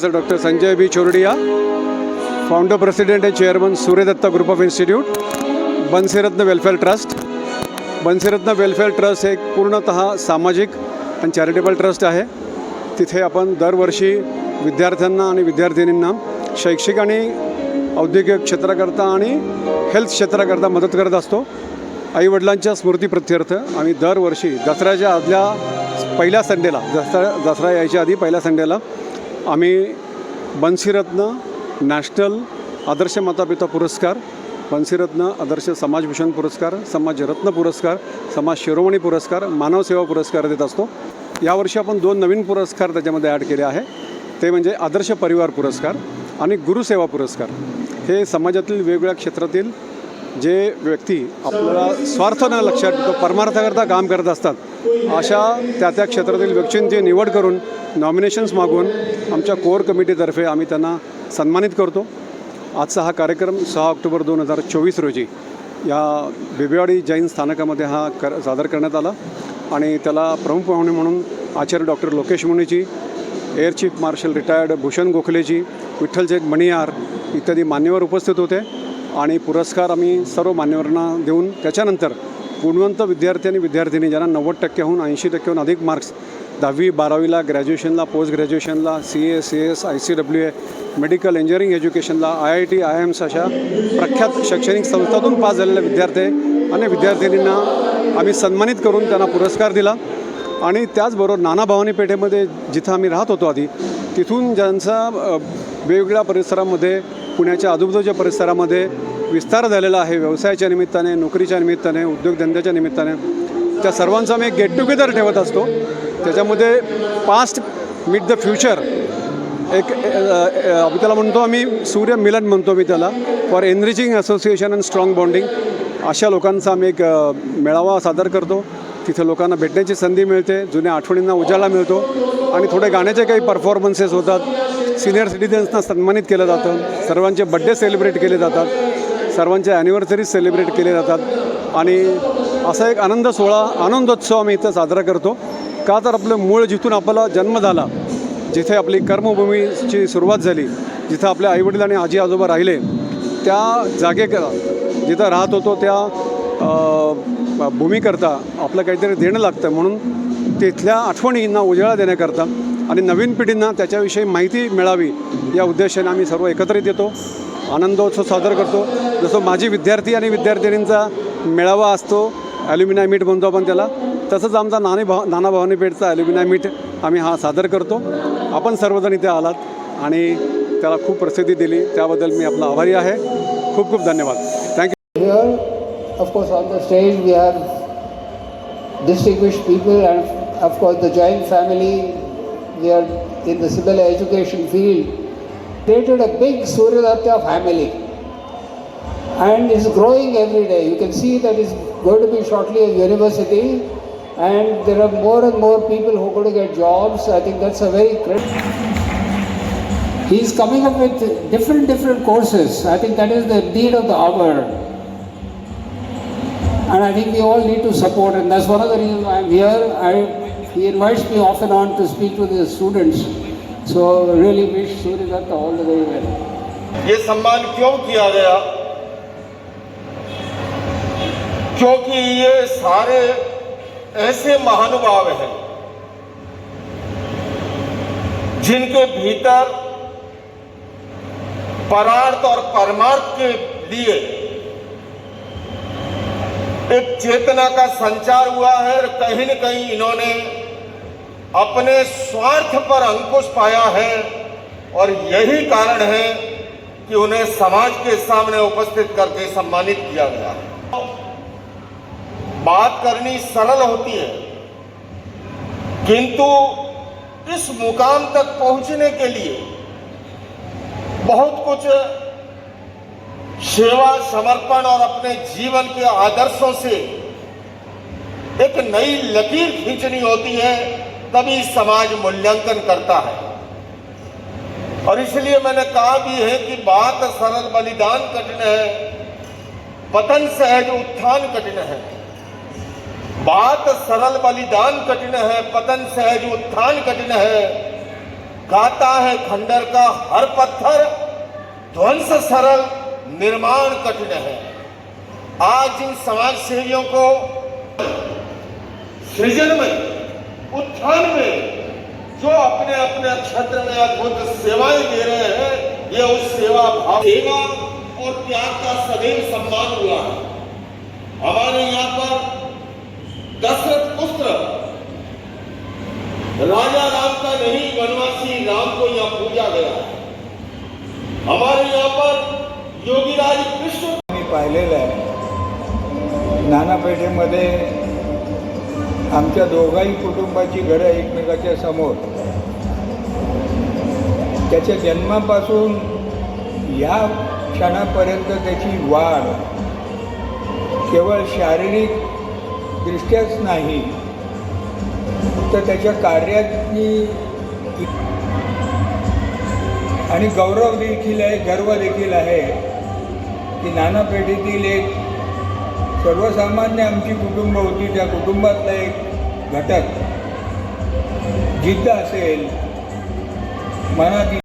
Sir doctor Sanjay B Chordiya founder president and chairman Suryadatta group of institute Banseratna welfare trust Banseratna welfare trust हे एक पूर्णतः सामाजिक आणि charitable trust आहे. तिथे आपण दरवर्षी विद्यार्थ्यांना आणि विद्यार्थिनींना शैक्षिक आणि औद्योगिक क्षेत्राकरता आणि हेल्थ क्षेत्राकरता मदत करत असतो. आईवडिलांच्या स्मृतीप्रत्यर्थ आम्ही दरवर्षी दसऱ्याच्या आदल्या पहिल्या संडेला दसरा दसरा यायच्या आधी पहिल्या संडेला आम्ही बन्सीरत्न नॅशनल आदर्श मातापिता पुरस्कार बन्सीरत्न आदर्श समाजभूषण पुरस्कार समाजरत्न पुरस्कार समाज शिरोमणी पुरस्कार मानव सेवा पुरस्कार देत असतो. यावर्षी आपण दोन नवीन पुरस्कार त्याच्यामध्ये ॲड केले आहे. ते म्हणजे आदर्श परिवार पुरस्कार आणि गुरुसेवा पुरस्कार. हे समाजातील वेगवेगळ्या क्षेत्रातील जे व्यक्ती आपल्याला स्वार्थ न लक्षात ठेवतो परमार्थाकरता काम करत असतात अशा त्या त्या क्षेत्रातील व्यक्तींची निवड करून नॉमिनेशन्स मागून आमच्या कोर कमिटीतर्फे आम्ही त्यांना सन्मानित करतो. आजचा हा कार्यक्रम सहा ऑक्टोबर दोन हजार चोवीस रोजी या बिबेवाडी जैन स्थानकामध्ये हा कर सादर करण्यात आला आणि त्याला प्रमुख पाहुणे म्हणून Acharya doctor Lokesh मुनीजी air chief marshal retired Bhushan गोखलेजी Vitthal Sheth Maniyar इत्यादी मान्यवर उपस्थित होते. आणि पुरस्कार आम्ही सर्व मान्यवरांना देऊन त्याच्यानंतर गुणवंत विद्यार्थी आणि विद्यार्थिनी ज्यांना नव्वद टक्क्याहून ऐंशी टक्क्याहून अधिक मार्क्स दहावी बारावीला ग्रॅज्युएशनला post ग्रॅज्युएशनला C A C S I C W A medical engineering एज्युकेशनला I I T I AIIMS अशा प्रख्यात शैक्षणिक संस्थातून पास झालेले विद्यार्थी आणि विद्यार्थिनींना आम्ही सन्मानित करून त्यांना पुरस्कार दिला. आणि त्याचबरोबर नाना भवानी पेठेमध्ये जिथं आम्ही राहत होतो आधी तिथून ज्यांचा वेगवेगळ्या परिसरामध्ये पुण्याच्या आजूबाजूच्या परिसरामध्ये विस्तार झालेला आहे. व्यवसायाच्या निमित्ताने नोकरीच्या निमित्ताने उद्योगधंद्याच्या निमित्ताने. त्या सर्वांचा आम्ही गेट टुगेदर ठेवत असतो. त्याच्यामध्ये पास्ट मीट द फ्युचर एक आम्ही त्याला म्हणतो आम्ही सूर्य मिलन म्हणतो मी त्याला. For enriching association and strong bonding अशा लोकांचा आम्ही एक मेळावा सादर करतो. तिथे लोकांना भेटण्याची संधी मिळते जुन्या आठवणींना उजाला मिळतो. आणि थोडे गाण्याचे काही परफॉर्मन्सेस होतात. सिनियर सिटीजन्सना सन्मानित केलं जातं. सर्वांचे बड्डे सेलिब्रेट केले जातात. सर्वांचे ॲनिव्हर्सरीज सेलिब्रेट केले जातात. आणि असा एक आनंद सोहळा आनंदोत्सव आम्ही इथं साजरा करतो. का तर आपलं मूळ जिथून आपला जन्म झाला जिथे आपली कर्मभूमीची सुरुवात झाली जिथं आपल्या आईवडील आणि आजी आजोबा राहिले त्या जागे जिथं राहत होतो त्या भूमीकरता आपलं काहीतरी देणं लागतं. म्हणून तिथल्या आठवणींना उजाळा देण्याकरता आणि नवीन पिढींना त्याच्याविषयी माहिती मिळावी या उद्देशाने आम्ही सर्व एकत्रित येतो. आनंदोत्सव सादर करतो. जसं माझी विद्यार्थी आणि विद्यार्थिनींचा मेळावा असतो ॲल्युमिनाय मीट म्हणतो आपण त्याला तसंच आमचा नानी भाव नाना भावानी पेठचा ॲल्युमिनाय मीट आम्ही हा सादर करतो. आपण सर्वजण इथे आलात आणि त्याला खूप प्रसिद्धी दिली. त्याबद्दल मी आपला आभारी आहे. खूप खूप धन्यवाद. Thank you of course on the stage we have distinguished people and of course the Jain family, we are in the similar education field, created a big Suryadatta family and is growing every day. You can see that it's going to be shortly a university and there are more and more people who are going to get jobs. I think that's a very great He's coming up with different different courses. I think that is the need of the hour. And I think we all need to support, and that's one of the reasons I'm here. I, he invites me off and on to speak to the students. So really wish Surya Datta all the very well. ये सम्मान क्यों KIA गया क्योंकि ये सारे ऐसे महानुभाव हैं जिनके भीतर परार्थ और परमार्थ के लिए एक चेतना का संचार हुआ है और कहीं न कहीं इन्होंने अपने स्वार्थ पर अंकुश पाया है और यही कारण है कि उन्हें समाज के सामने उपस्थित करके सम्मानित किया गया है। बात करनी सरल होती है, किंतु इस मुकाम तक पहुँचने के लिए बहुत कुछ सेवा, समर्पण और अपने जीवन के आदर्शों से एक नई लकीर खींचनी होती है, तभी समाज मूल्यांकन करता है। और इसलिए मैंने कहा भी है कि बात सरल बलिदान कठिन है, पतन सहज उत्थान कठिन है। बात सरल बलिदान कठिन है, पतन सहज उत्थान कठिन है। गाता है खंडर का हर पत्थर, ध्वंस सरल निर्माण कठिन है। आज इन समाज सेवियों को सृजन में, उत्थान में, जो अपने अपने क्षेत्र में अद्भुत सेवाएँ दे रहे हैं, ये उस सेवा भाव, सेवा और त्याग का सदैव सम्मान हुआ है। हमारे यहाँ पर दशरथ पुत्र राजा राम का नहीं नानापेठेमध्ये आमच्या दोघाही कुटुंबाची घरं एकमेकाच्या समोर. त्याच्या जन्मापासून ह्या क्षणापर्यंत त्याची वाढ केवळ शारीरिक दृष्ट्याच नाही तर त्याच्या कार्यातनी आणि गौरव देखील आहे गर्व देखील आहे की नाना पेढीतील एक सर्वसामान्य आमची कुटुंब होती त्या कुटुंबातला एक घटक जिद्द असेल मनात